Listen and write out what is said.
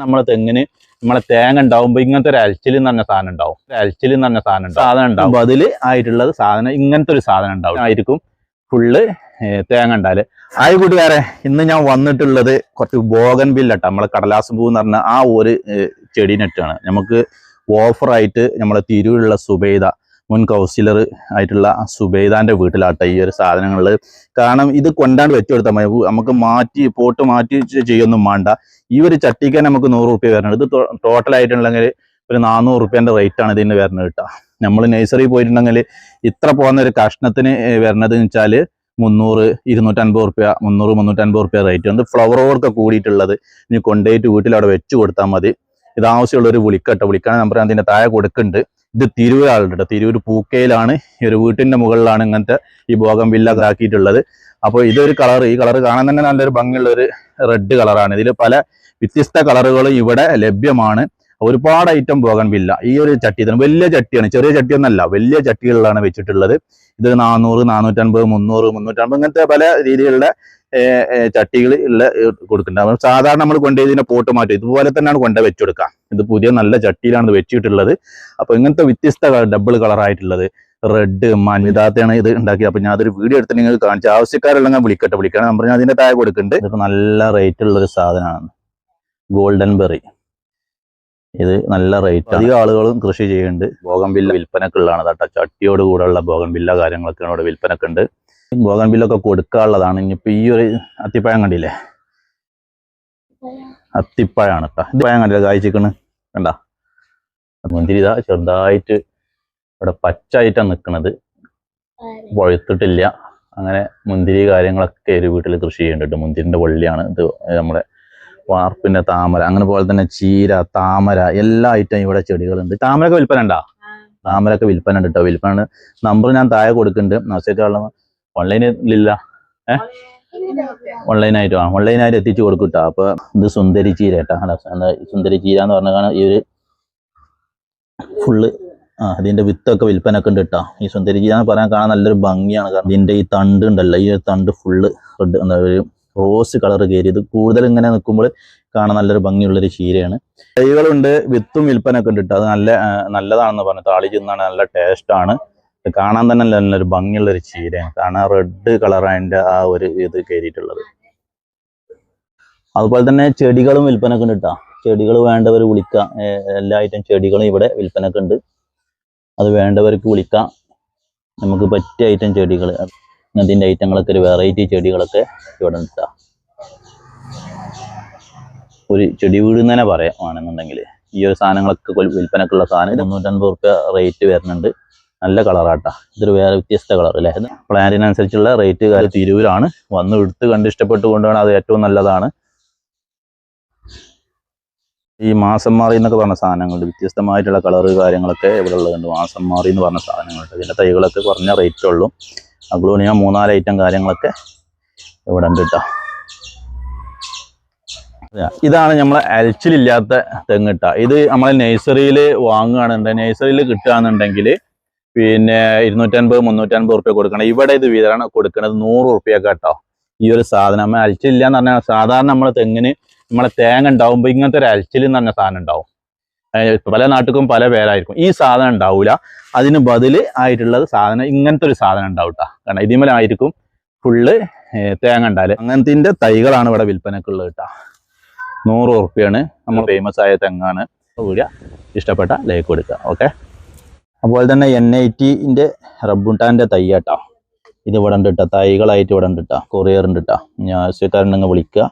നമ്മളെ തെങ്ങിന് നമ്മളെ തേങ്ങ ഉണ്ടാവുമ്പോ ഇങ്ങനത്തെ ഒരു അൽച്ചിൽ എന്ന് പറഞ്ഞ സാധനം ഉണ്ടാവും. ഒരു അൽച്ചിൽ എന്ന് പറഞ്ഞ സാധനം ഉണ്ടാവും. സാധനം ഉണ്ടാവും. അതിൽ ആയിട്ടുള്ളത് സാധനം ഇങ്ങനത്തെ ഒരു സാധനം ഉണ്ടാവും. ആയിരിക്കും ഫുള്ള് തേങ്ങ ഉണ്ടാൽ ആയി കൂട്ടുകാരെ ഇന്ന് ഞാൻ വന്നിട്ടുള്ളത് കുറച്ച് ബോഗൻ ബില്ലട്ട. നമ്മളെ കടലാസ് പൂ എന്ന് പറഞ്ഞ ആ ഒരു ചെടി നെറ്റാണ് നമുക്ക് ഓഫറായിട്ട് നമ്മളെ തിരുവുള്ള സുബൈദ മുൻ കൗൺസിലർ ആയിട്ടുള്ള സുബൈദാന്റെ വീട്ടിലാട്ടെ ഈ ഒരു സാധനങ്ങൾ കാരണം ഇത് കൊണ്ടാണ്ട് വെച്ചു കൊടുത്താൽ മതി. നമുക്ക് മാറ്റി പോട്ട് മാറ്റി ചെയ്യൊന്നും വേണ്ട ഈ ഒരു ചട്ടിക്ക് തന്നെ നമുക്ക് നൂറ് റുപ്യ വരണം ഇത് ടോട്ടൽ ആയിട്ടുണ്ടെങ്കിൽ ഒരു നാനൂറ് റുപ്യന്റെ റേറ്റ് ആണ് ഇതിന് വരുന്നത് കേട്ടോ. നമ്മൾ നഴ്സറി പോയിട്ടുണ്ടെങ്കിൽ ഇത്ര പോകുന്ന ഒരു കഷ്ണത്തിന് വരണത് എന്ന് വെച്ചാൽ മുന്നൂറ് ഇരുന്നൂറ്റൻപത് റുപ്യ മുന്നൂറ് മുന്നൂറ്റൻപത് റുപ്യ റേറ്റ് ഉണ്ട്. ഫ്ലവറോടൊക്കെ കൂടിയിട്ടുള്ളത്. ഇനി കൊണ്ടുപോയിട്ട് വീട്ടിൽ അവിടെ വെച്ച് കൊടുത്താൽ മതി. ഇത് ആവശ്യമുള്ള ഒരു വിളിക്കട്ടെ വിളിക്കാൻ നമ്പർ അതിന്റെ താഴെ കൊടുക്കുന്നുണ്ട്. ഇത് തിരൂർ കേട്ടോ തിരൂർ പൂക്കയിലാണ് ഈ ഒരു വീട്ടിന്റെ മുകളിലാണ് ഇങ്ങനത്തെ ഈ ഭോഗം വില്ല ഇതാക്കിയിട്ടുള്ളത്. അപ്പോൾ ഇതൊരു കളർ ഈ കളർ കാണാൻ തന്നെ നല്ലൊരു ഭംഗിയുള്ള ഒരു റെഡ് കളറാണ്. ഇതിൽ പല വ്യത്യസ്ത കളറുകളും ഇവിടെ ലഭ്യമാണ്. ഒരുപാട് ഐറ്റം പോകാൻ വില്ല. ഈ ഒരു ചട്ടി തന്നെ വലിയ ചട്ടിയാണ് ചെറിയ ചട്ടിയൊന്നല്ല വലിയ ചട്ടികളിലാണ് വെച്ചിട്ടുള്ളത്. ഇത് നാനൂറ് നാനൂറ്റൻപത് മുന്നൂറ് മുന്നൂറ്റൻപത് ഇങ്ങനത്തെ പല രീതിയിലുള്ള ചട്ടികൾ ഉള്ള കൊടുക്കുന്നുണ്ട് അപ്പോൾ സാധാരണ നമ്മൾ കൊണ്ടുപോയി പോട്ട് മാറ്റും. ഇതുപോലെ തന്നെയാണ് കൊണ്ടുപോയി വെച്ചുകൊടുക്കുക ഇത് പുതിയ നല്ല ചട്ടിയിലാണ് ഇത് വെച്ചിട്ടുള്ളത്. അപ്പൊ ഇങ്ങനത്തെ വ്യത്യസ്ത ഡബിൾ കളറായിട്ടുള്ളത് റെഡ് മഞ്ഞിതാത്താണ് ഇത് ഉണ്ടാക്കിയത്. അപ്പൊ ഞാൻ അതൊരു വീഡിയോ എടുത്ത് നിങ്ങൾക്ക് കാണിച്ചു ആവശ്യക്കാരുള്ള വിളിക്കട്ടെ. വിളിക്കണം. നമ്പർ ഞാൻ അതിന്റെ താഴെ കൊടുക്കുന്നുണ്ട്. ഇതൊക്കെ നല്ല റേറ്റ് ഉള്ള ഒരു സാധനമാണ്. ഗോൾഡൻ ബെറി ഇത് നല്ല റേറ്റ് അധികം ആളുകളും കൃഷി ചെയ്യുന്നുണ്ട്. ബോഗൻവില്ല വിൽപ്പനക്കുള്ളതാണ് കേട്ടോ. ചട്ടിയോട് കൂടെയുള്ള ബോഗൻവില്ല കാര്യങ്ങളൊക്കെ ഇവിടെ വിൽപ്പനക്കുണ്ട് ബോഗൻവില്ലൊക്കെ കൊടുക്കാനുള്ളതാണ്. ഇനിയിപ്പോ ഈ ഒരു അത്തിപ്പഴം കണ്ടില്ലേ? അത്തിപ്പഴമാണ് കേട്ടോ ഇത് പഴം കണ്ടില്ല? കായ്ച്ചിക്കണ് കണ്ട? മുന്തിരി ഇതാ ചെറുതായിട്ട് ഇവിടെ പച്ചായിട്ടാണ് നിൽക്കുന്നത് പഴുത്തിട്ടില്ല. അങ്ങനെ മുന്തിരി കാര്യങ്ങളൊക്കെ ഒരു വീട്ടിൽ കൃഷി ചെയ്യുന്നുണ്ട് മുന്തിരിന്റെ വള്ളിയാണ് ഇത് നമ്മുടെ വാർപ്പിന്റെ താമര. അങ്ങനെ പോലെ തന്നെ ചീര താമര എല്ലാ ഐറ്റം ഇവിടെ ചെടികളുണ്ട്. താമരൊക്കെ വിൽപ്പന ഉണ്ടാ താമരൊക്കെ വിൽപ്പന ഉണ്ട് കേട്ടോ വിൽപ്പന നമ്പർ ഞാൻ താഴെ കൊടുക്കുന്നുണ്ട്. നവസേറ്റുള്ള ഓൺലൈനിലില്ല ഓൺലൈനായിട്ട് ആ ഓൺലൈനായിട്ട് എത്തിച്ചു കൊടുക്കും കേട്ടോ അപ്പൊ ഇത് സുന്ദരി ചീര കേട്ടോ സുന്ദരി ചീര എന്ന് പറഞ്ഞാൽ ഈ ഒരു ഫുള്ള് ആ ഇതിന്റെ വിത്തൊക്കെ വിൽപ്പനൊക്കെ ഉണ്ട് കേട്ടോ ഈ സുന്ദരി ചീര എന്ന് പറയാൻ കാണാൻ നല്ലൊരു ഭംഗിയാണ്. കാരണം ഇതിന്റെ ഈ തണ്ട് ഉണ്ടല്ലോ. ഈ ഒരു തണ്ട് ഫുള്ള് റെഡ് എന്താ ഒരു റോസ് കളർ കയറി. ഇത് കൂടുതൽ ഇങ്ങനെ നിൽക്കുമ്പോൾ കാണാൻ നല്ലൊരു ഭംഗിയുള്ളൊരു ചീരയാണ്. തൈകളുണ്ട് വിത്തും വിൽപ്പനൊക്കെ ഉണ്ട് കേട്ടോ അത് നല്ല നല്ലതാണെന്ന് പറഞ്ഞു. താളി ചെന്നാണ് നല്ല ടേസ്റ്റ് ആണ്. ഇത് കാണാൻ തന്നെ നല്ലൊരു ഭംഗിയുള്ള ഒരു ചീരയാണ്. കാണാൻ റെഡ് കളർ അതിന്റെ ആ ഒരു ഇത് കയറിയിട്ടുള്ളത്. അതുപോലെ തന്നെ ചെടികളും വിൽപ്പനക്ക് ഉണ്ട് കേട്ടോ ചെടികൾ വേണ്ടവർ വിളിക്കാം. എല്ലാ ഐറ്റം ചെടികളും ഇവിടെ വിൽപ്പനക്ക് ഉണ്ട്. അത് വേണ്ടവർക്ക് വിളിക്കാം. നമുക്ക് പറ്റിയ ഐറ്റം ചെടികൾ അതിന്റെ ഐറ്റങ്ങളൊക്കെ ഒരു വെറൈറ്റി ചെടികളൊക്കെ ഇവിടെ ഉണ്ട് ഒരു ചെടി വീട് തന്നെ പറയാം ആണെന്നുണ്ടെങ്കിൽ. ഈ ഒരു സാധനങ്ങളൊക്കെ വിൽപ്പനക്കുള്ള സാധനം ഇരുന്നൂറ്റൻപത് റുപ്യ റേറ്റ് വരുന്നുണ്ട്. നല്ല കളറാട്ടാ. ഇതൊരു വേറെ വ്യത്യസ്ത കളർ അല്ലേ? പ്ലാനിനനുസരിച്ചുള്ള റേറ്റ് കാര്യം തിരൂരാണ്. വന്ന് എടുത്ത് കണ്ട് ഇഷ്ടപ്പെട്ട് കൊണ്ടുപോകണം അത് ഏറ്റവും നല്ലതാണ്. ഈ മാസം മാറി എന്നൊക്കെ പറഞ്ഞ സാധനങ്ങളുണ്ട്. വ്യത്യസ്തമായിട്ടുള്ള കളറ് കാര്യങ്ങളൊക്കെ ഇവിടെ ഉള്ളതുണ്ട്. മാസം മാറി എന്ന് പറഞ്ഞ സാധനങ്ങളുണ്ട്. ഇതിന്റെ തൈകളൊക്കെ കുറഞ്ഞ റേറ്റേ ഉള്ളൂ. അഗ്ലോണിയ മൂന്നാൽ ഐറ്റം കാര്യങ്ങളൊക്കെ ഇവിടെ ഉണ്ട് കേട്ടോ. ഇതാണ് നമ്മളെ അരച്ചിലില്ലാത്ത തെങ്ങിട്ട ഇത് നമ്മളെ നഴ്സറിയിൽ വാങ്ങുകയാണെന്നുണ്ടെങ്കിൽ നഴ്സറിയിൽ കിട്ടുകയാണെന്നുണ്ടെങ്കിൽ പിന്നെ ഇരുന്നൂറ്റൻപത് മുന്നൂറ്റൻപത് റുപ്യ കൊടുക്കണം. ഇവിടെ ഇത് വിതരണം കൊടുക്കുന്നത് നൂറ് റുപ്യൊക്കെ കേട്ടോ. ഈ ഒരു സാധനം നമ്മൾ അൽച്ചിലില്ല എന്ന് പറഞ്ഞാൽ സാധാരണ നമ്മൾ തെങ്ങിന് നമ്മളെ തേങ്ങ ഉണ്ടാവുമ്പോൾ ഇങ്ങനത്തെ ഒരു അൽച്ചിൽ എന്ന് പറഞ്ഞ സാധനം ഉണ്ടാവും. പല നാട്ടുക്കും പല പേരായിരിക്കും. ഈ സാധനം ഉണ്ടാവില്ല അതിന് ബദൽ ആയിട്ടുള്ളത് സാധനം ഇങ്ങനത്തെ ഒരു സാധനം ഉണ്ടാവും കേട്ടോ കാരണം ഇതിമലായിരിക്കും ഫുള്ള് തേങ്ങ ഉണ്ടാവില്ല അങ്ങനത്തെ തൈകളാണ് ഇവിടെ വിൽപ്പനക്കുള്ളത് കേട്ടോ നൂറ് ഉറുപ്പ്യാണ്. നമ്മൾ ഫേമസ് ആയ തെങ്ങാണ്. വീഡിയോ ഇഷ്ടപ്പെട്ട ലൈക്ക് കൊടുക്കുക. ഓക്കെ? അതുപോലെ തന്നെ എൻ ഐ ടിന്റെ റബ്ബുട്ടാന്റെ തൈ കേട്ടോ. ഇത് ഇവിടെ ഉണ്ട് കേട്ടോ തൈകളായിട്ട് ഇവിടെ ഉണ്ട് കേട്ടോ കൊറിയർ ഉണ്ട് കേട്ടോ ഞാൻ ആവശ്യക്കാരുണ്ടെങ്കിൽ വിളിക്കുക.